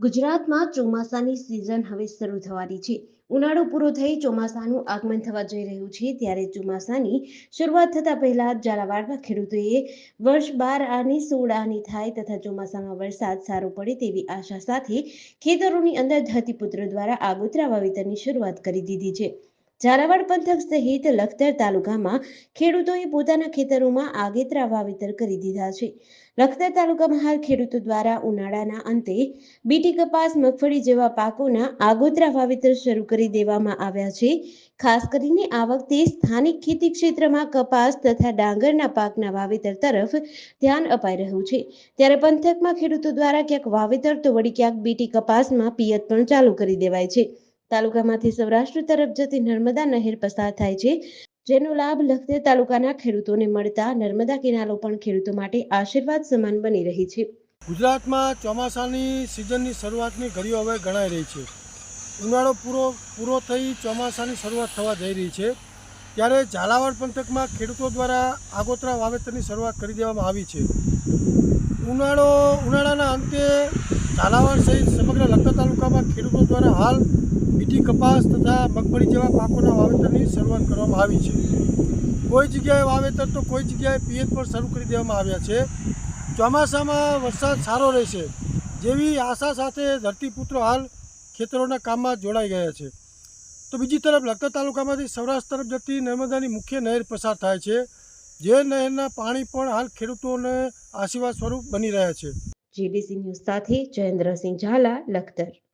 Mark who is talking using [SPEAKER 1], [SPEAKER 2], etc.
[SPEAKER 1] ગુજરાતમાં ચોમાસાની સિઝન હવે શરૂ થવાની છે. ઉનાળો પૂરો થઈ ચોમાસાનું આગમન થવા જઈ રહ્યું છે ત્યારે ચોમાસાની શરૂઆત થતાં પહેલા ઝાલાવાડમાં ખેડૂતોએ વર્ષ બાર આની સોળ આની થાય તથા ચોમાસામાં વરસાદ સારો પડે તેવી આશા સાથે ખેતરોની અંદર ધરતીપુત્ર દ્વારા આગોતરા વાવેતરની શરૂઆત કરી દીધી છે. ઝાલાવાડ પંથક સહિત લખતર તાલુકામાં ખેડૂતોએ પોતાના ખેતરોમાં આગેતરા વાવેતર કરી દીધા છે. લખતર તાલુકામાં હાલ ખેડૂતો દ્વારા ઉનાળાના અંતે બીટી કપાસ, મગફળી જેવા પાકોના આગોતરા વાવેતર શરૂ કરી દેવામાં આવ્યા છે. ખાસ કરીને આ વખતે સ્થાનિક ખેતી ક્ષેત્રમાં કપાસ તથા ડાંગરના પાકના વાવેતર તરફ ધ્યાન અપાઈ રહ્યું છે. ત્યારે પંથકમાં ખેડૂતો દ્વારા ક્યાંક વાવેતર તો વળી ક્યાંક બીટી કપાસમાં પિયત પણ ચાલુ કરી દેવાય છે. તાલુકામાંથી સૌરાષ્ટ્ર તરફ જતી નર્મદા નહેર પસાર થાય છે, જેનો લાભ લખતર તાલુકાના ખેડૂતોને મળતા નર્મદા કેનાલો પણ ખેડૂતો માટે આશીર્વાદ સમાન બની રહી છે.
[SPEAKER 2] ગુજરાતમાં ચોમાસાની સિઝનની શરૂઆતની ઘડીઓ હવે ગણાઈ રહી છે. ઉનાળો પૂરો પૂરો થઈ ચોમાસાની શરૂઆત થવા જઈ રહી છે, ત્યારે ઝાલાવાડ પંથકમાં ખેડૂતો દ્વારા આગોતરા વાવેતરની શરૂઆત કરી દેવામાં આવી છે. ઉનાળો, ઉનાળાના અંતે ઝાલાવાડ સહિત સમગ્ર લખતર તાલુકામાં ખેડૂતો દ્વારા હાલ કપાસ તથા મગફળી જેવા પાકોના વાવેતરની શરૂઆત કરવામાં આવી છે. કોઈ જગ્યાએ વાવેતર તો કોઈ જગ્યાએ પિયત પણ શરૂ કરી દેવામાં આવ્યા છે. ચોમાસામાં વરસાદ સારો રહેશે જેવી આશા સાથે ધરતીપુત્રો હાલ ખેતરોના કામમાં જોડાઈ ગયા છે. તો બીજી તરફ લખતર તાલુકામાંથી સૌરાષ્ટ્ર તરફ જતી નર્મદાની મુખ્ય નહેર પસાર થાય છે. જે નહેરના પાણી પણ હાલ ખેડૂતોને આશીર્વાદ સ્વરૂપ બની રહ્યા છે.
[SPEAKER 1] જીડીસી ન્યૂઝ સાથે જયેન્દ્રસિંહ ઝાલા, લખતર.